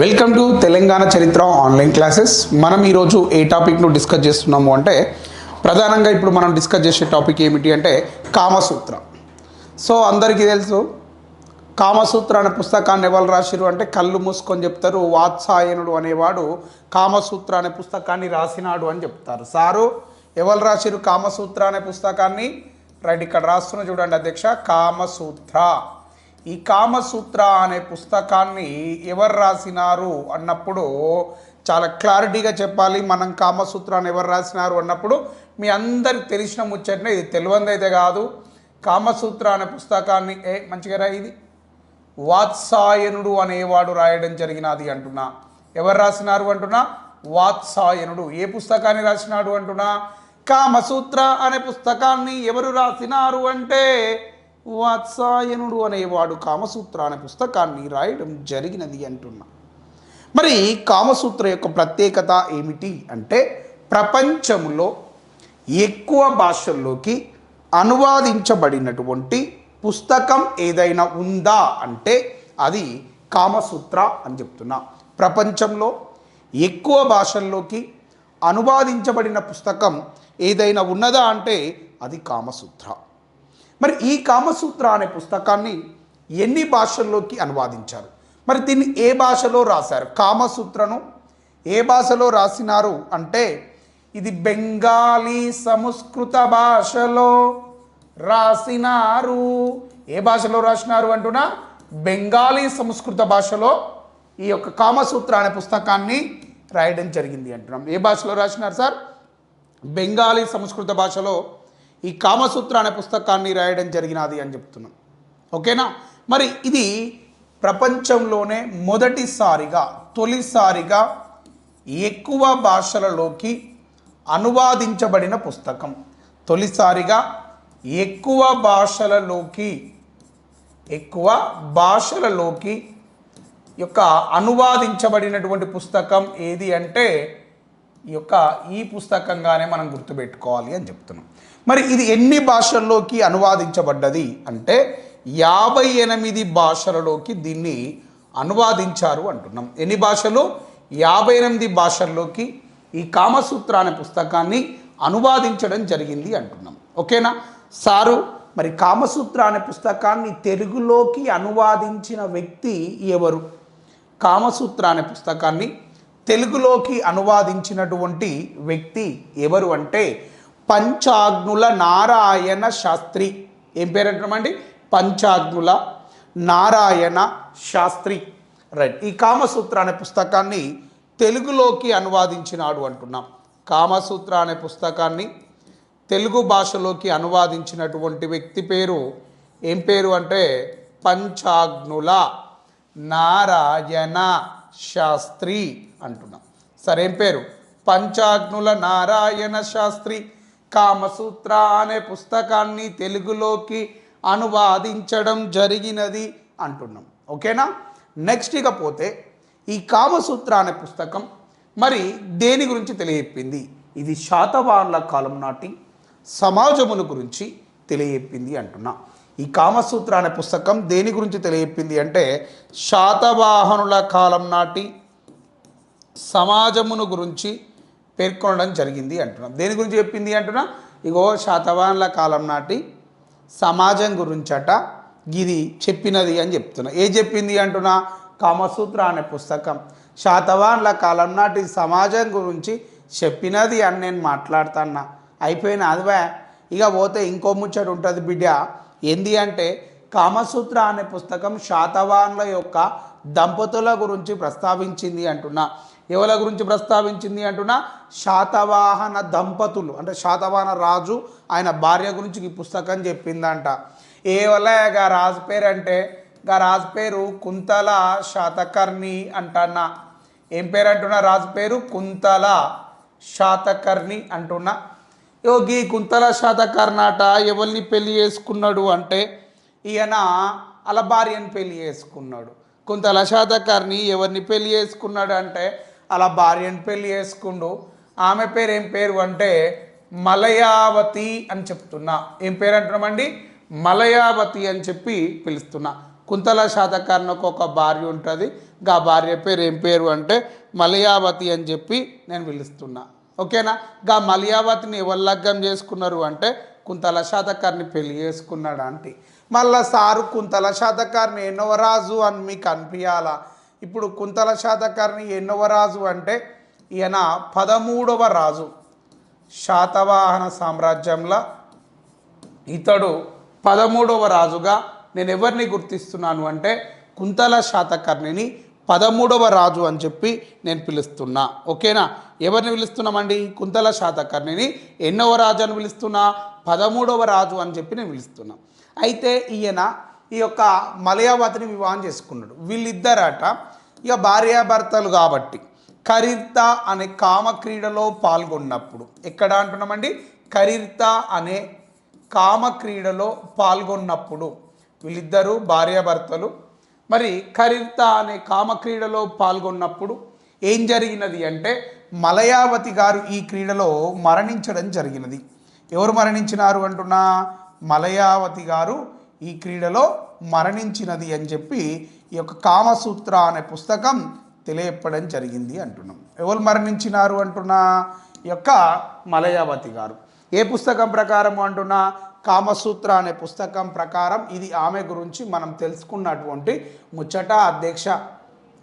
Welcome to Telangana చరిత్ర online classes మనం ఈరోజు ఏ టాపిక్ను డిస్కస్ చేస్తున్నాము అంటే ప్రధానంగా ఇప్పుడు మనం డిస్కస్ చేసే టాపిక్ ఏమిటి అంటే కామసూత్ర. సో అందరికీ తెలుసు కామసూత్ర అనే పుస్తకాన్ని ఎవరు రాసిరు అంటే కళ్ళు మూసుకొని చెప్తారు వాత్సాయనుడు అనేవాడు కామసూత్ర అనే పుస్తకాన్ని రాసినాడు అని చెప్తారు. సారు ఎవరు రాసిరు కామసూత్ర అనే పుస్తకాన్ని? రైట్ ఇక్కడ రాస్తున్న చూడండి అధ్యక్ష కామసూత్ర. ఈ కామసూత్ర అనే పుస్తకాన్ని ఎవరు రాసినారు అన్నప్పుడు చాలా క్లారిటీగా చెప్పాలి. మనం కామసూత్రాన్ని ఎవరు రాసినారు అన్నప్పుడు మీ అందరికి తెలిసిన ముచ్చటనే ఇది తెలివందైతే కాదు. కామసూత్ర అనే పుస్తకాన్ని ఏ మంచిగా రా ఇది. వాత్సాయనుడు అనేవాడు రాయడం జరిగినది అంటున్నా. ఎవరు రాసినారు అంటున్నా? వాత్సాయనుడు. ఏ పుస్తకాన్ని రాసినాడు అంటున్నా? కామసూత్ర అనే పుస్తకాన్ని ఎవరు రాసినారు అంటే వాత్సాయనుడు అనేవాడు కామసూత్ర అనే పుస్తకాన్ని రాయడం జరిగినది అంటున్నా. మరి కామసూత్ర యొక్క ప్రత్యేకత ఏమిటి అంటే ప్రపంచంలో ఎక్కువ భాషల్లోకి అనువాదించబడినటువంటి పుస్తకం ఏదైనా ఉందా అంటే అది కామసూత్ర అని చెప్తున్నా. ప్రపంచంలో ఎక్కువ భాషల్లోకి అనువాదించబడిన పుస్తకం ఏదైనా ఉన్నదా అంటే అది కామసూత్ర. మరి ఈ కామసూత్ర అనే పుస్తకాన్ని ఎన్ని భాషల్లోకి అనువాదించారు? మరి దీన్ని ఏ భాషలో రాశారు? కామసూత్రను ఏ భాషలో రాసినారు అంటే ఇది బెంగాలీ సంస్కృత భాషలో రాసినారు. ఏ భాషలో రాసినారు అంటున్నా? బెంగాలీ సంస్కృత భాషలో ఈ యొక్క కామసూత్ర అనే పుస్తకాన్ని రాయడం జరిగింది అంటున్నాం. ఏ భాషలో రాసినారు సార్? బెంగాలీ సంస్కృత భాషలో ఈ కామసూత్ర అనే పుస్తకాన్ని రాయడం జరిగినది అని చెప్తున్నాం. ఓకేనా? మరి ఇది ప్రపంచంలోనే మొదటిసారిగా తొలిసారిగా ఎక్కువ భాషలలోకి అనువాదించబడిన పుస్తకం. తొలిసారిగా ఎక్కువ భాషలలోకి ఎక్కువ భాషలలోకి యొక్క అనువాదించబడినటువంటి పుస్తకం ఏది అంటే ఈ యొక్క ఈ పుస్తకంగానే మనం గుర్తుపెట్టుకోవాలి అని చెప్తున్నాం. మరి ఇది ఎన్ని భాషల్లోకి అనువాదించబడ్డది అంటే యాభై ఎనిమిది భాషలలోకి దీన్ని అనువాదించారు అంటున్నాం. ఎన్ని భాషలు? యాభై ఎనిమిది భాషల్లోకి ఈ కామసూత్ర అనే పుస్తకాన్ని అనువాదించడం జరిగింది అంటున్నాం. ఓకేనా? సారు మరి కామసూత్ర అనే పుస్తకాన్ని తెలుగులోకి అనువాదించిన వ్యక్తి ఎవరు? కామసూత్ర అనే పుస్తకాన్ని తెలుగులోకి అనువాదించినటువంటి వ్యక్తి ఎవరు అంటే పంచాగ్నుల నారాయణ శాస్త్రి. ఏం పేరు అంటున్నామండి పంచాగ్నుల నారాయణ శాస్త్రి. రైట్. ఈ కామసూత్ర అనే పుస్తకాన్ని తెలుగులోకి అనువాదించినాడు అంటున్నాం. కామసూత్ర అనే పుస్తకాన్ని తెలుగు భాషలోకి అనువాదించినటువంటి వ్యక్తి పేరు ఏం పేరు అంటే పంచాగ్నుల నారాయణ శాస్త్రి అంటున్నాం. సరే ఏం పేరు? పంచాగ్నుల నారాయణ శాస్త్రి. కామసూత్ర అనే పుస్తకాన్ని తెలుగులోకి అనువాదించడం జరిగినది అంటున్నాం. ఓకేనా? నెక్స్ట్ ఇకపోతే ఈ కామసూత్ర అనే పుస్తకం మరి దేని గురించి తెలియజెప్పింది? ఇది శాతవాహనుల కాలం నాటి సమాజమును గురించి తెలియజెప్పింది అంటున్నా. ఈ కామసూత్ర అనే పుస్తకం దేని గురించి తెలియజెప్పింది అంటే శాతవాహనుల కాలం నాటి సమాజమును గురించి పేర్కొనడం జరిగింది అంటున్నాం. దేని గురించి చెప్పింది అంటున్నా? ఇగో శాతవాహనుల కాలం నాటి సమాజం గురించట ఇది చెప్పినది అని చెప్తున్నా. ఏ చెప్పింది అంటున్నా? కామసూత్ర అనే పుస్తకం. శాతవాహనుల కాలం నాటి సమాజం గురించి చెప్పినది అని నేను మాట్లాడుతున్నా. అయిపోయిన అదివే ఇక పోతే ఇంకో ముచ్చట ఉంటుంది బిడ్డ. ఏంది అంటే కామసూత్ర అనే పుస్తకం శాతవాహనుల యొక్క దంపతుల గురించి ప్రస్తావించింది అంటున్నా. ఎవరి గురించి ప్రస్తావించింది అంటున్నా? శాతవాహన దంపతులు. అంటే శాతవాహన రాజు ఆయన భార్య గురించి ఈ పుస్తకం చెప్పిందంట. ఏవల గా రాజు పేరు అంటే గా రాజు పేరు కుంతల శాతకర్ణి అంటన్నా. ఏం పేరు అంటున్నా రాజు పేరు? కుంతల శాతకర్ణి అంటున్నా. యోగి కుంతల శాతకర్ణాట ఎవరిని పెళ్ళి చేసుకున్నాడు అంటే ఈయన అలా భార్యని పెళ్ళి చేసుకున్నాడు. కుంతల శాతకర్ణి ఎవరిని పెళ్ళి చేసుకున్నాడు అంటే అలా భార్యని పెళ్ళి చేసుకుండు. ఆమె పేరు ఏం పేరు అంటే మలయావతి అని చెప్తున్నా. ఏం పేరు అంటున్నామండి? మలయావతి అని చెప్పి పిలుస్తున్నా. కుంతల శాతకర్ణకు ఒక భార్య ఉంటుంది. ఆ భార్య పేరు ఏం పేరు అంటే మలయావతి అని చెప్పి నేను పిలుస్తున్నా. ఓకేనా? గా మలయావతిని ఎవరు లగ్గం చేసుకున్నారు అంటే కుంతల శాతకారిని పెళ్ళి చేసుకున్నాడు అంటే మళ్ళా సారు కుంతల శాతకారిని ఎన్నో రాజు అని మీకు అనిపించాలా ఇప్పుడు కుంతల శాతకర్ణి ఎన్నవ రాజు అంటే ఈయన పదమూడవ రాజు. శాతవాహన సామ్రాజ్యంలో ఇతడు పదమూడవ రాజుగా నేను ఎవరిని గుర్తిస్తున్నాను అంటే కుంతల శాతకర్ణిని పదమూడవ రాజు అని చెప్పి నేను పిలుస్తున్నా. ఓకేనా? ఎవరిని పిలుస్తున్నామండి? కుంతల శాతకర్ణిని ఎన్నవ రాజు అని పిలుస్తున్నా? పదమూడవ రాజు అని చెప్పి నేను పిలుస్తున్నా. అయితే ఈయన ఈ యొక్క మలయావతిని వివాహం చేసుకున్నాడు. వీళ్ళిద్దరట ఇక భార్యాభర్తలు కాబట్టి కరిర్త అనే కామ క్రీడలో పాల్గొన్నప్పుడు ఎక్కడ అంటున్నామండి? కరిర్త అనే కామ క్రీడలో పాల్గొన్నప్పుడు వీళ్ళిద్దరూ భార్యాభర్తలు. మరి కరిర్త అనే కామ క్రీడలో పాల్గొన్నప్పుడు ఏం జరిగినది అంటే మలయావతి గారు ఈ క్రీడలో మరణించడం జరిగినది. ఎవరు మరణించినారు అంటున్నా? మలయావతి గారు ఈ క్రీడలో మరణించినది అని చెప్పి ఈ యొక్క కామసూత్ర అనే పుస్తకం తెలియపడం జరిగింది అంటున్నాం. ఎవరు మరణించినారు అంటున్నా? ఈ యొక్క మలయావతి గారు. ఏ పుస్తకం ప్రకారం అంటున్నా? కామసూత్ర అనే పుస్తకం ప్రకారం ఇది ఆమె గురించి మనం తెలుసుకున్నటువంటి ముచ్చట అధ్యక్ష.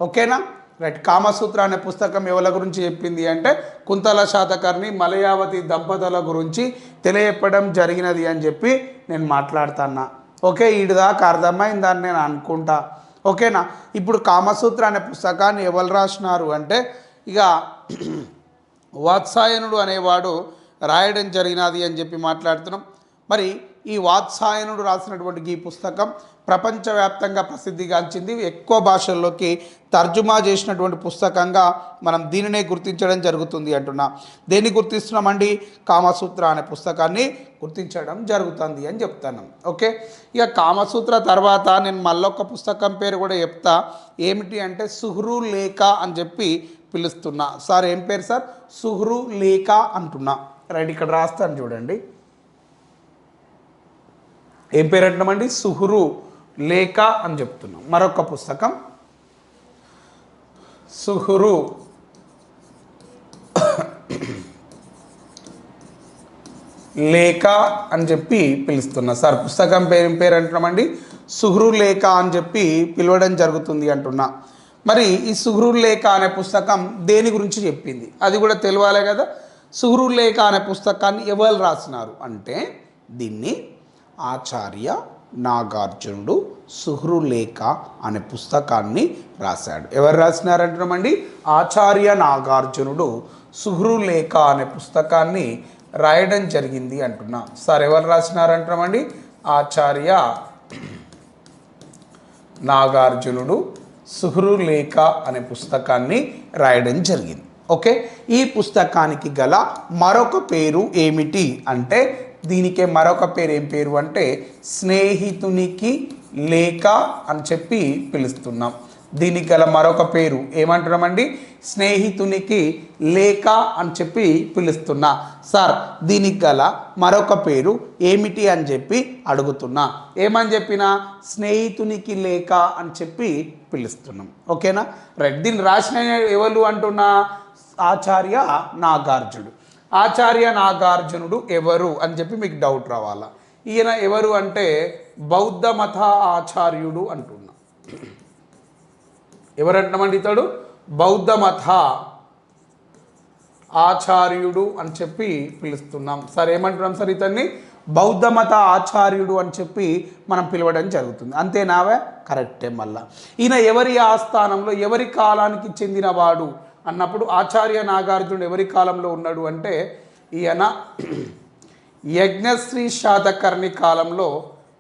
ఓకేనా? రైట్. కామసూత్ర అనే పుస్తకం ఎవరి గురించి చెప్పింది అంటే కుంతల శాతకర్ణి మలయావతి దంపతుల గురించి తెలియపడం జరిగినది అని చెప్పి నేను మాట్లాడుతున్నా. ఓకే ఈడు దాకా అర్థమైందని నేను అనుకుంటా. ఓకేనా? ఇప్పుడు కామసూత్ర అనే పుస్తకాన్ని ఎవరు రాసినారు అంటే ఇక వాత్సాయనుడు అనేవాడు రాయడం జరిగినది అని చెప్పి మాట్లాడుతున్నాం. మరి ఈ వాత్సాయనుడు రాసినటువంటి ఈ పుస్తకం ప్రపంచవ్యాప్తంగా ప్రసిద్ధిగాంచింది. ఎక్కువ భాషల్లోకి తర్జుమా చేసినటువంటి పుస్తకంగా మనం దీనినే గుర్తించడం జరుగుతుంది అంటున్నా. దేన్ని గుర్తిస్తున్నామండి? కామసూత్ర అనే పుస్తకాన్ని గుర్తించడం జరుగుతుంది అని చెప్తాను. ఓకే? ఇక కామసూత్ర తర్వాత నేను మళ్ళొక పుస్తకం పేరు కూడా చెప్తా. ఏమిటి అంటే సుహ్రు లేఖ అని చెప్పి పిలుస్తున్నా. సార్ ఏం పేరు సార్? సుహ్రు లేఖ అంటున్నా. రైట్ ఇక్కడ రాస్తాను చూడండి. ఏం పేరు అంటున్నామండి? సుహ్రు లేఖ అని చెప్తున్నాం. మరొక పుస్తకం. సుహురు. లేఖ అని చెప్పి పిలుస్తున్నా. సార్ పుస్తకం పేరు పేరు అంటున్నామండి. సుహృ లేఖ అని చెప్పి పిలవడం జరుగుతుంది అంటున్నా. మరి ఈ సుహృ లేఖ అనే పుస్తకం దేని గురించి చెప్పింది? అది కూడా తెలియాలి కదా. సుహృ లేఖ అనే పుస్తకాన్ని ఎవరు రాసినారు? అంటే దీన్ని ఆచార్య నాగార్జునుడు సుహృలేఖ అనే పుస్తకాన్ని రాశాడు. ఎవరు రాసినారంటున్నామండి? ఆచార్య నాగార్జునుడు సుహృలేఖ అనే పుస్తకాన్ని రాయడం జరిగింది అంటున్నా. సార్ ఎవరు రాసినారంటున్నామండి? ఆచార్య నాగార్జునుడు సుహృలేఖ అనే పుస్తకాన్ని రాయడం జరిగింది. ఓకే? ఈ పుస్తకానికి గల మరొక పేరు ఏమిటి అంటే దీనికే మరొక పేరు ఏం పేరు అంటే స్నేహితునికి లేఖ అని చెప్పి పిలుస్తున్నాం. దీనికి గల మరొక పేరు ఏమంటున్నామండి? స్నేహితునికి లేఖ అని చెప్పి పిలుస్తున్నా. సార్ దీనికి గల మరొక పేరు ఏమిటి అని చెప్పి అడుగుతున్నా. ఏమని చెప్పిన? స్నేహితునికి లేఖ అని చెప్పి పిలుస్తున్నాం. ఓకేనా? రైట్ దీన్ని రాసిన ఎవరు అంటున్నా? ఆచార్య నాగార్జుడు ఆచార్య నాగార్జునుడు ఎవరు అని చెప్పి మీకు డౌట్ రావాలా. ఈయన ఎవరు అంటే బౌద్ధ మత ఆచార్యుడు అంటున్నా. ఎవరంటున్నామండి ఇతడు? బౌద్ధ మత ఆచార్యుడు అని చెప్పి పిలుస్తున్నాం. సార్ ఏమంటున్నాం సార్ ఇతన్ని? బౌద్ధ మత ఆచార్యుడు అని చెప్పి మనం పిలవడం జరుగుతుంది. అంతేనావే? కరెక్టే మళ్ళా. ఈయన ఎవరి ఆస్థానంలో ఎవరి కాలానికి చెందినవాడు? అన్నప్పుడు ఆచార్య నాగార్జునుడు ఎవరి కాలంలో ఉన్నాడు అంటే ఈయన యజ్ఞశ్రీ శాతకర్ణి కాలంలో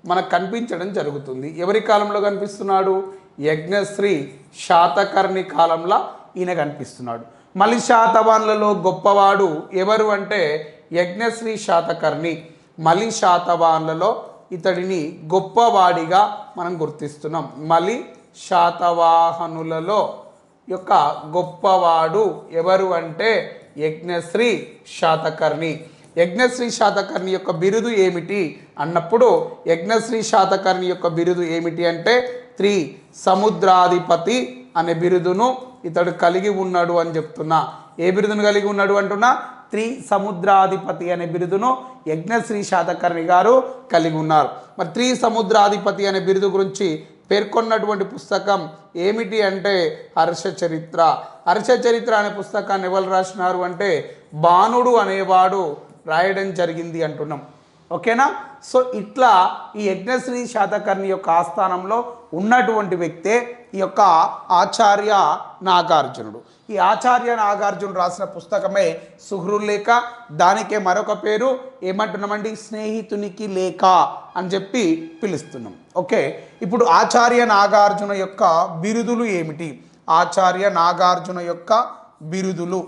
మనకు కనిపించడం జరుగుతుంది. ఎవరి కాలంలో కనిపిస్తున్నాడు? యజ్ఞశ్రీ శాతకర్ణి కాలంలో ఈయన కనిపిస్తున్నాడు. మలి శాతవాన్లలో గొప్పవాడు ఎవరు అంటే యజ్ఞశ్రీ శాతకర్ణి. మలి శాతవాన్లలో ఇతడిని గొప్పవాడిగా మనం గుర్తిస్తున్నాం. మలి శాతవాహనులలో యొక్క గొప్పవాడు ఎవరు అంటే యజ్ఞశ్రీ శాతకర్ణి. యజ్ఞశ్రీ శాతకర్ణి యొక్క బిరుదు ఏమిటి? అన్నప్పుడు యజ్ఞశ్రీ శాతకర్ణి యొక్క బిరుదు ఏమిటి అంటే త్రీ సముద్రాధిపతి అనే బిరుదును ఇతడు కలిగి ఉన్నాడు అని చెప్తున్నా. ఏ బిరుదును కలిగి ఉన్నాడు అంటున్నా? త్రి సముద్రాధిపతి అనే బిరుదును యజ్ఞశ్రీ శాతకర్ణి గారు కలిగి ఉన్నారు. మరి త్రి సముద్రాధిపతి అనే బిరుదు గురించి పేర్కొన్నటువంటి పుస్తకం ఏమిటి అంటే హర్ష చరిత్ర. హర్ష చరిత్ర అనే పుస్తకాన్ని ఎవరు రాసినారు అంటే బాణుడు అనేవాడు రాయడం జరిగింది అంటున్నాం. ఓకేనా? సో ఇట్లా ఈ యజ్ఞశ్రీ శాతకర్ణి యొక్క ఆస్థానంలో ఉన్నటువంటి వ్యక్తే ఈ యొక్క ఆచార్య నాగార్జునుడు. ఈ ఆచార్య నాగార్జున రాసిన పుస్తకమే సుహృలేఖ దానికే మరొక పేరు ఏమంటున్నామండి? స్నేహితునికి లేఖ అని చెప్పి పిలుస్తున్నాం. ఓకే? ఇప్పుడు ఆచార్య నాగార్జున యొక్క బిరుదులు ఏమిటి? ఆచార్య నాగార్జున యొక్క బిరుదులు.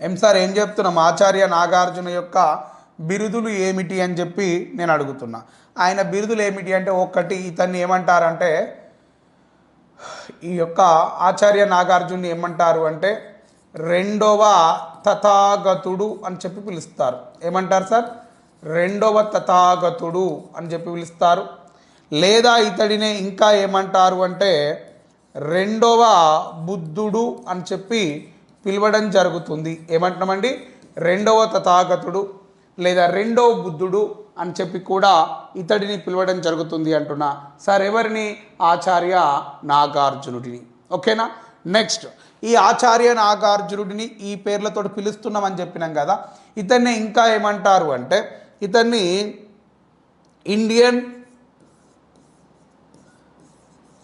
ఏం సార్ ఏం చెప్తున్నాం? ఆచార్య నాగార్జున యొక్క బిరుదులు ఏమిటి అని చెప్పి నేను అడుగుతున్నా. ఆయన బిరుదులు ఏమిటి అంటే ఒక్కటి ఇతన్ని ఏమంటారంటే ఈ యొక్క ఆచార్య నాగార్జున్ని ఏమంటారు అంటే రెండవ తథాగతుడు అని చెప్పి పిలుస్తారు. ఏమంటారు సార్? రెండవ తథాగతుడు అని చెప్పి పిలుస్తారు. లేదా ఇతడినే ఇంకా ఏమంటారు అంటే రెండవ బుద్ధుడు అని చెప్పి పిలవడం జరుగుతుంది. ఏమంటున్నామండి? రెండవ తథాగతుడు లేదా రెండో బుద్ధుడు అని చెప్పి కూడా ఇతడిని పిలవడం జరుగుతుంది అంటున్నా. సార్ ఎవరిని? ఆచార్య నాగార్జునుడిని. ఓకేనా? నెక్స్ట్ ఈ ఆచార్య నాగార్జునుడిని ఈ పేర్లతో పిలుస్తున్నామని చెప్పినాం కదా. ఇతన్ని ఇంకా ఏమంటారు అంటే ఇతన్ని ఇండియన్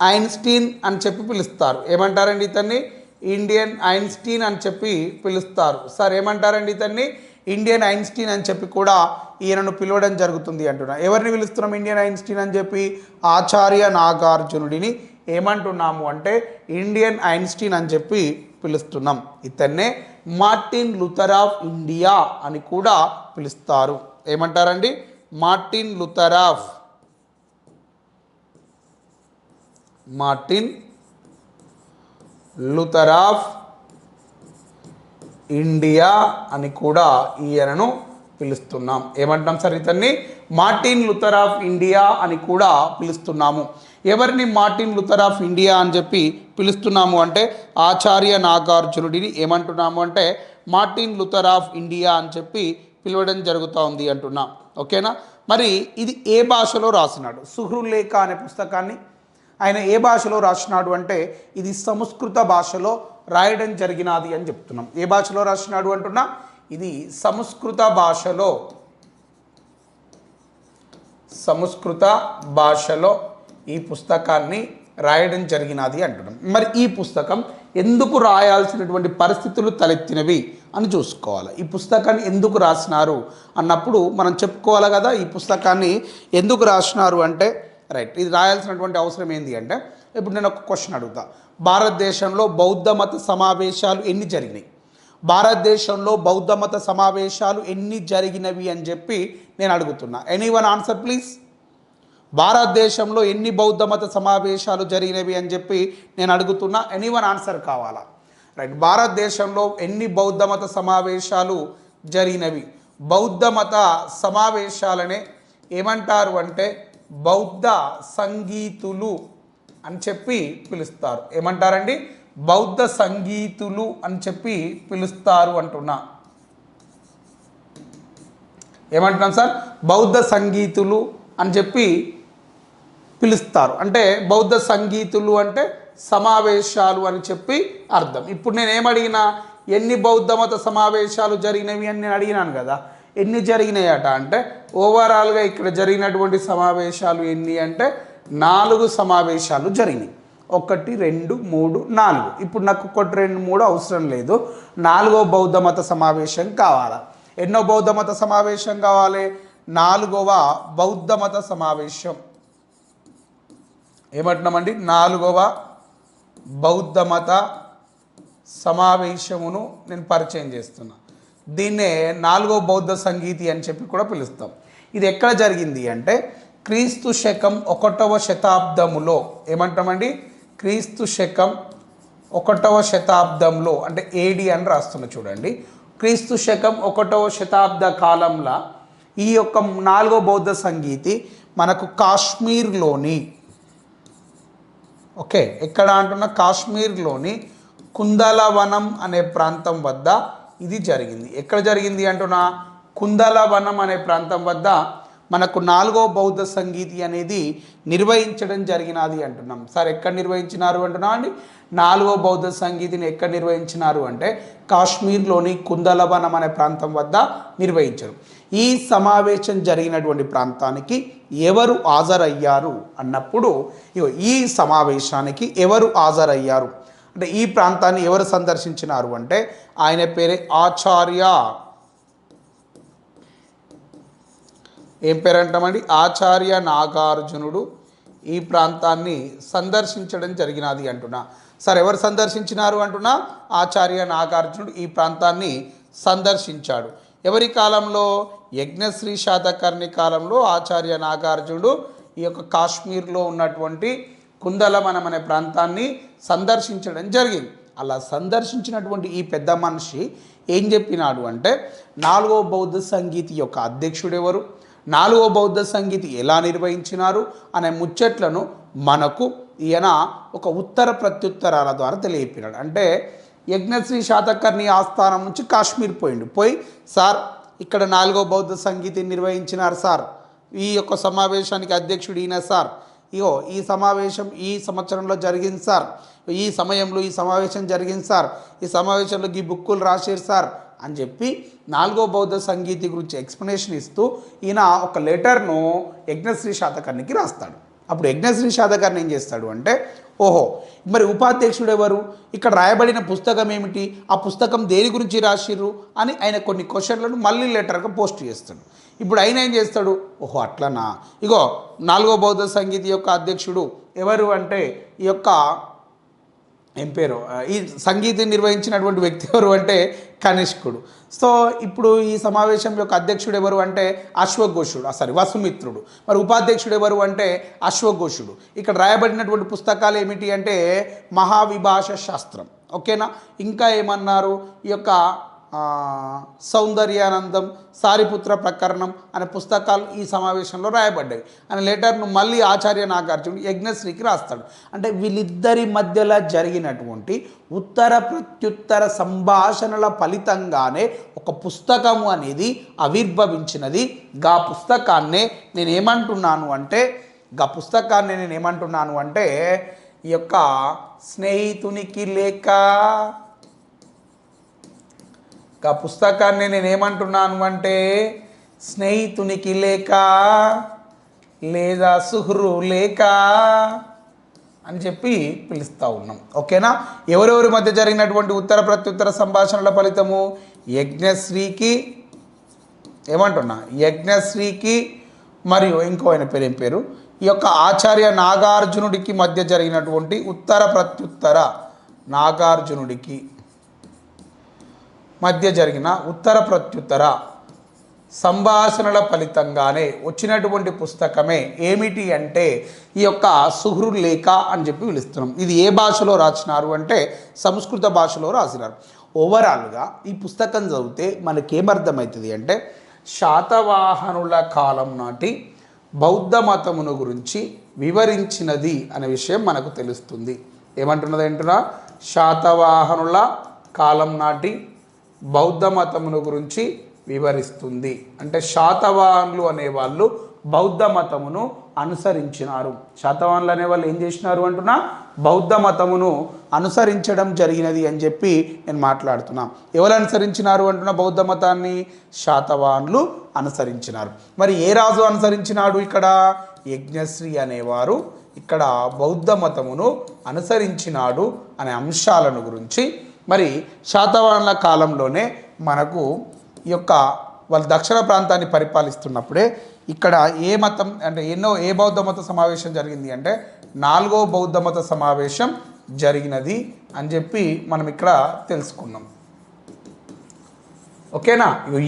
ఐన్స్టీన్ అని చెప్పి పిలుస్తారు. ఏమంటారండి ఇతన్ని? ఇండియన్ ఐన్స్టీన్ అని చెప్పి పిలుస్తారు. సార్ ఏమంటారండి ఇతన్ని? ఇండియన్ ఐన్స్టీన్ అని చెప్పి కూడా ఈయనను పిలవడం జరుగుతుంది అంటున్నా. ఎవరిని పిలుస్తున్నాం ఇండియన్ ఐన్స్టీన్ అని చెప్పి? ఆచార్య నాగార్జునుడిని ఏమంటున్నాము అంటే ఇండియన్ ఐన్స్టీన్ అని చెప్పి పిలుస్తున్నాం. ఇతన్నే మార్టిన్ లుథర్ ఆఫ్ ఇండియా అని కూడా పిలుస్తారు. ఏమంటారండి? Martin Luther of Martin Luther of India అని కూడా ఈయనను పిలుస్తున్నాం. ఏమంటాం సార్ ఇతన్ని? మార్టిన్ లుథర్ ఆఫ్ ఇండియా అని కూడా పిలుస్తున్నాము. ఎవరిని మార్టిన్ లుథర్ ఆఫ్ ఇండియా అని చెప్పి పిలుస్తున్నాము అంటే ఆచార్య నాగార్జునుడిని ఏమంటున్నాము అంటే మార్టిన్ లుథర్ ఆఫ్ ఇండియా అని చెప్పి పిలవడం జరుగుతూ ఉంది అంటున్నాం. ఓకేనా? మరి ఇది ఏ భాషలో రాసినాడు? సుహృలేఖ అనే పుస్తకాన్ని ఆయన ఏ భాషలో రాసినాడు అంటే ఇది సంస్కృత భాషలో రాయడం జరిగినది అని చెప్తున్నాం. ఏ భాషలో రాసినాడు అంటున్నా? ఇది సంస్కృత భాషలో సంస్కృత భాషలో ఈ పుస్తకాన్ని రాయడం జరిగినది అంటున్నాం. మరి ఈ పుస్తకం ఎందుకు రాయాల్సినటువంటి పరిస్థితులు తలెత్తినవి అని చూసుకోవాలి. ఈ పుస్తకాన్ని ఎందుకు రాసినారు అన్నప్పుడు మనం చెప్పుకోవాలి కదా ఈ పుస్తకాన్ని ఎందుకు రాసినారు అంటే రైట్ ఇది రాయాల్సినటువంటి అవసరం ఏంటి అంటే ఇప్పుడు నేను ఒక క్వశ్చన్ అడుగుతా. భారతదేశంలో బౌద్ధ మత సమావేశాలు ఎన్ని జరిగినాయి? భారతదేశంలో బౌద్ధ మత సమావేశాలు ఎన్ని జరిగినవి అని చెప్పి నేను అడుగుతున్నా. ఎనీ వన్ ఆన్సర్ ప్లీజ్ భారతదేశంలో ఎన్ని బౌద్ధ మత సమావేశాలు జరిగినవి అని చెప్పి నేను అడుగుతున్నా. ఎనీ వన్ ఆన్సర్ కావాలా? రైట్ భారతదేశంలో ఎన్ని బౌద్ధ మత సమావేశాలు జరిగినవి? బౌద్ధ మత సమావేశాలనే ఏమంటారు అంటే బౌద్ధ సంగీతులు అని చెప్పి పిలుస్తారు. ఏమంటారండి? బౌద్ధ సంగీతులు అని చెప్పి పిలుస్తారు అంటున్నా. ఏమంటున్నాం సార్? బౌద్ధ సంగీతులు అని చెప్పి పిలుస్తారు. అంటే బౌద్ధ సంగీతులు అంటే సమావేశాలు అని చెప్పి అర్థం. ఇప్పుడు నేను ఏమడిగినా? ఎన్ని బౌద్ధ మత సమావేశాలు జరిగినవి అని నేను అడిగినాను కదా. ఎన్ని జరిగినాయట అంటే ఓవరాల్గా ఇక్కడ జరిగినటువంటి సమావేశాలు ఎన్ని అంటే నాలుగు సమావేశాలు జరిగినాయి. ఒకటి రెండు మూడు నాలుగు. ఇప్పుడు నాకు ఒకటి రెండు మూడు అవసరం లేదు. నాలుగో బౌద్ధ మత సమావేశం కావాలా? ఎన్నో బౌద్ధ మత సమావేశం కావాలి? నాలుగవ బౌద్ధ మత సమావేశం. ఏమంటున్నామండి? నాలుగవ బౌద్ధ మత సమావేశమును నేను పరిచయం చేస్తున్నా. దీన్నే నాలుగో బౌద్ధ సంగీతి అని చెప్పి కూడా పిలుస్తాం. ఇది ఎక్కడ జరిగింది అంటే క్రీస్తు శకం ఒకటవ శతాబ్దములో ఏమంటామండి? క్రీస్తు శకం ఒకటవ శతాబ్దంలో అంటే ఏడి అని రాస్తున్న చూడండి. క్రీస్తు శకం ఒకటవ శతాబ్ద కాలంలో ఈ యొక్క నాలుగో బౌద్ధ సంగీతి మనకు కాశ్మీర్లోని ఓకే ఎక్కడ అంటున్న? కాశ్మీర్లోని కుందలవనం అనే ప్రాంతం వద్ద ఇది జరిగింది. ఎక్కడ జరిగింది అంటున్నా? కుందలవనం అనే ప్రాంతం వద్ద మనకు నాలుగో బౌద్ధ సంగీతి అనేది నిర్వహించడం జరిగినది అంటున్నాం. సార్ ఎక్కడ నిర్వహించినారు అంటున్నాం అండి? నాలుగో బౌద్ధ సంగీతిని ఎక్కడ నిర్వహించినారు అంటే కాశ్మీర్లోని కుందలవనం అనే ప్రాంతం వద్ద నిర్వహించారు. ఈ సమావేశం జరిగినటువంటి ప్రాంతానికి ఎవరు హాజరయ్యారు అన్నప్పుడు ఈ సమావేశానికి ఎవరు హాజరయ్యారు? అంటే ఈ ప్రాంతాన్ని ఎవరు సందర్శించినారు అంటే ఆయన పేరే ఆచార్య. ఏం పేరంటామండి? ఆచార్య నాగార్జునుడు ఈ ప్రాంతాన్ని సందర్శించడం జరిగినది అంటున్నా. సార్ ఎవరు సందర్శించినారు అంటున్నా? ఆచార్య నాగార్జునుడు ఈ ప్రాంతాన్ని సందర్శించాడు. ఎవరి కాలంలో? యజ్ఞశ్రీ శాతకర్ణి కాలంలో ఆచార్య నాగార్జునుడు ఈ యొక్క కాశ్మీర్లో ఉన్నటువంటి కుందలమనం అనే ప్రాంతాన్ని సందర్శించడం జరిగింది. అలా సందర్శించినటువంటి ఈ పెద్ద మనిషి ఏం చెప్పినాడు అంటే నాలుగో బౌద్ధ సంగీతి యొక్క అధ్యక్షుడు ఎవరు నాలుగో బౌద్ధ సంగీతి ఎలా నిర్వహించినారు అనే ముచ్చట్లను మనకు ఈయన ఒక ఉత్తర ప్రత్యుత్తరాల ద్వారా తెలియపినాడు అంటే యజ్ఞశ్రీ శాతకర్ణి ఆస్థానం నుంచి కాశ్మీర్ పోయిండు. పోయి సార్ ఇక్కడ నాలుగో బౌద్ధ సంగీతిని నిర్వహించినారు సార్. ఈ యొక్క సమావేశానికి అధ్యక్షుడు ఈయన సార్. ఇగో ఈ సమావేశం ఈ సంవత్సరంలో జరిగింది సార్. ఈ సమయంలో ఈ సమావేశం జరిగింది సార్. ఈ సమావేశంలో ఈ బుక్కులు రాశారు సార్. అని చెప్పి నాలుగో బౌద్ధ సంగీతి గురించి ఎక్స్ప్లెనేషన్ ఇస్తూ ఈయన ఒక లెటర్ను యజ్ఞశ్రీ శాతకర్ణికి రాస్తాడు. అప్పుడు యజ్ఞశ్రీ శాతకర్ణి ఏం చేస్తాడు అంటే ఓహో మరి ఉపాధ్యక్షుడు ఎవరు? ఇక్కడ రాయబడిన పుస్తకం ఏమిటి? ఆ పుస్తకం దేని గురించి రాసిర్రు? అని ఆయన కొన్ని క్వశ్చన్లను మళ్ళీ లెటర్గా పోస్ట్ చేస్తాడు. ఇప్పుడు ఆయన ఏం చేస్తాడు? ఓహో అట్లనా? ఇగో నాలుగో బౌద్ధ సంగీతి యొక్క అధ్యక్షుడు ఎవరు అంటే ఈ యొక్క ఏం పేరు? ఈ సంగీతం నిర్వహించినటువంటి వ్యక్తి ఎవరు అంటే కనిష్కుడు. సో ఇప్పుడు ఈ సమావేశం యొక్క అధ్యక్షుడు ఎవరు అంటే అశ్వఘోషుడు. సారీ వసుమిత్రుడు. మరి ఉపాధ్యక్షుడు ఎవరు అంటే అశ్వఘోషుడు. ఇక్కడ రాయబడినటువంటి పుస్తకాలు ఏమిటి అంటే మహావిభాష శాస్త్రం. ఓకేనా? ఇంకా ఏమన్నారు? ఈ యొక్క సౌందర్యానందం సారిపుత్ర ప్రకరణం అనే పుస్తకాలు ఈ సమావేశంలో రాయబడ్డాయి. అనే లెటర్ను మళ్ళీ ఆచార్య నాగార్జునుడు యజ్ఞశ్రీకి రాస్తాడు. అంటే వీళ్ళిద్దరి మధ్యలో జరిగినటువంటి ఉత్తర ప్రత్యుత్తర సంభాషణల ఫలితంగానే ఒక పుస్తకము అనేది ఆవిర్భవించినది. గా పుస్తకాన్నే నేను ఏమంటున్నాను అంటే గా పుస్తకాన్ని నేను ఏమంటున్నాను అంటే ఈ యొక్క స్నేహితునికి లేక ఆ పుస్తకాన్ని నేను ఏమంటున్నాను అంటే స్నేహితునికి లేక లేదా సుహృ లేక అని చెప్పి పిలుస్తూ ఉన్నాం. ఓకేనా? ఎవరెవరి మధ్య జరిగినటువంటి ఉత్తర ప్రత్యుత్తర సంభాషణల ఫలితము? యజ్ఞశ్రీకి ఏమంటున్నా? యజ్ఞశ్రీకి మరియు ఇంకో ఆయన పేరు ఏం పేరు? ఈ యొక్క ఆచార్య నాగార్జునుడికి మధ్య జరిగినటువంటి ఉత్తర ప్రత్యుత్తర నాగార్జునుడికి. మధ్య జరిగిన ఉత్తర ప్రత్యుత్తర సంభాషణల ఫలితంగానే వచ్చినటువంటి పుస్తకమే ఏమిటి అంటే ఈ యొక్క సుహృ లేఖ అని చెప్పి పిలుస్తున్నాం. ఇది ఏ భాషలో రాసినారు అంటే సంస్కృత భాషలో రాసినారు. ఓవరాల్గా ఈ పుస్తకం చదివితే మనకేమర్థమవుతుంది అంటే శాతవాహనుల కాలం నాటి బౌద్ధ మతమును గురించి వివరించినది అనే విషయం మనకు తెలుస్తుంది. ఏమంటున్నది ఏంటున్నా శాతవాహనుల కాలం నాటి బౌద్ధ మతమును గురించి వివరిస్తుంది. అంటే శాతవాహనులు అనేవాళ్ళు బౌద్ధ మతమును అనుసరించినారు. శాతవాహనులు అనేవాళ్ళు ఏం చేసినారు అంటున్నా? బౌద్ధ మతమును అనుసరించడం జరిగినది అని చెప్పి నేను మాట్లాడుతున్నా. ఎవరు అనుసరించినారు అంటున్నా బౌద్ధ మతాన్ని? శాతవాహనులు అనుసరించినారు. మరి ఏ రాజు అనుసరించినాడు ఇక్కడ? యజ్ఞశ్రీ అనేవారు ఇక్కడ బౌద్ధ మతమును అనుసరించినాడు అనే అంశాలను గురించి మరి శాతవాహనుల కాలంలోనే మనకు ఈ యొక్క వాళ్ళు దక్షిణ ప్రాంతాన్ని పరిపాలిస్తున్నప్పుడే ఇక్కడ ఏ మతం అంటే ఎన్నో ఏ బౌద్ధ మత సమావేశం జరిగింది అంటే నాలుగో బౌద్ధ మత సమావేశం జరిగినది అని చెప్పి మనం ఇక్కడ తెలుసుకున్నాం. ఓకేనా?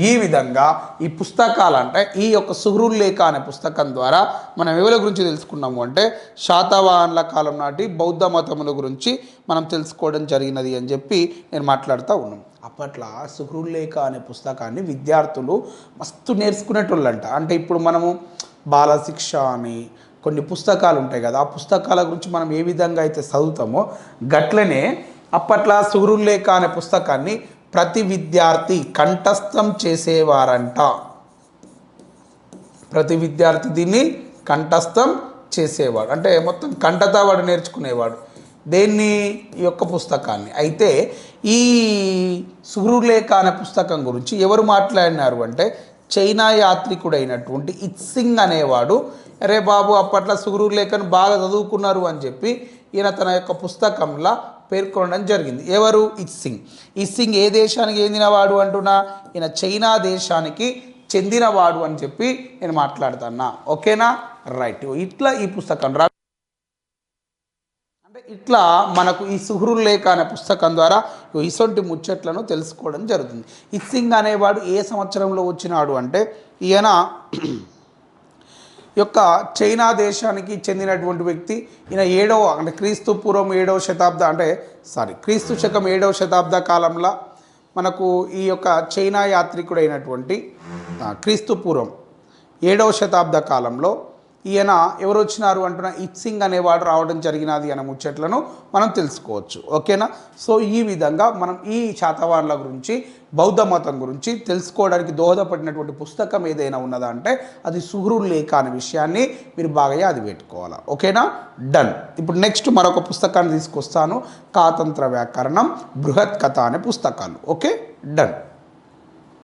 ఈ విధంగా ఈ పుస్తకాలు అంటే ఈ యొక్క సుహృల్లేఖ అనే పుస్తకం ద్వారా మనం ఎవరి గురించి తెలుసుకున్నాము అంటే శాతవాహనుల కాలం నాటి బౌద్ధ మతముల గురించి మనం తెలుసుకోవడం జరిగినది అని చెప్పి నేను మాట్లాడుతూ ఉన్నాను అప్పట్లో సుహృల్లేఖ అనే పుస్తకాన్ని విద్యార్థులు మస్తు నేర్చుకునేటోళ్ళంట. అంటే ఇప్పుడు మనము బాలశిక్ష అని కొన్ని పుస్తకాలు ఉంటాయి కదా ఆ పుస్తకాల గురించి మనం ఏ విధంగా అయితే చదువుతామో గట్లనే అప్పట్లో సుహృల్లేఖ అనే పుస్తకాన్ని ప్రతి విద్యార్థి కంఠస్థం చేసేవారంట. ప్రతి విద్యార్థి దీన్ని కంఠస్థం చేసేవాడు. అంటే మొత్తం కంఠతా వాడు నేర్చుకునేవాడు. దేన్ని? ఈ యొక్క పుస్తకాన్ని. అయితే ఈ సుహృలేఖ అనే పుస్తకం గురించి ఎవరు మాట్లాడినారు అంటే చైనా యాత్రికుడైనటువంటి ఇత్సింగ్ అనేవాడు. అరే బాబు అప్పట్లో సుహృలేఖను బాగా చదువుకున్నారు అని చెప్పి ఈయన తన యొక్క పుస్తకంలో పేర్కొనడం జరిగింది. ఎవరు? ఇత్సింగ్ ఇత్సింగ్ ఏ దేశానికి చెందినవాడు అంటున్నా? ఈయన చైనా దేశానికి చెందినవాడు అని చెప్పి నేను మాట్లాడుతున్నా. ఓకేనా? రైట్. ఇట్లా ఈ పుస్తకం రా అంటే ఇట్లా మనకు ఈ సుహృలేఖ అనే పుస్తకం ద్వారా ఇసొంటి ముచ్చట్లను తెలుసుకోవడం జరుగుతుంది. ఇత్సింగ్ అనేవాడు ఏ సంవత్సరంలో వచ్చినాడు అంటే ఈయన యొక్క చైనా దేశానికి చెందినటువంటి వ్యక్తి. ఈయన ఏడవ అంటే క్రీస్తు పూర్వం ఏడవ శతాబ్ద అంటే సారీ క్రీస్తు శకం ఏడవ శతాబ్ద కాలంలో మనకు ఈ యొక్క చైనా యాత్రికుడైనటువంటి క్రీస్తు పూర్వం ఏడవ శతాబ్ద కాలంలో ఈయన ఎవరు వచ్చినారు అంటున్న ఇప్సింగ్ అనేవాడు రావడం జరిగినది అనే ముచ్చట్లను మనం తెలుసుకోవచ్చు. ఓకేనా? సో ఈ విధంగా మనం ఈ శాతవాన్ల గురించి బౌద్ధ మతం గురించి తెలుసుకోవడానికి దోహదపడినటువంటి పుస్తకం ఏదైనా ఉన్నదా అంటే అది సుహృలేఖ అనే విషయాన్ని మీరు బాగా అది పెట్టుకోవాలా. ఓకేనా? డన్. ఇప్పుడు నెక్స్ట్ మరొక పుస్తకాన్ని తీసుకొస్తాను. కాతంత్ర వ్యాకరణం బృహత్ కథ అనే పుస్తకాలు. ఓకే? డన్.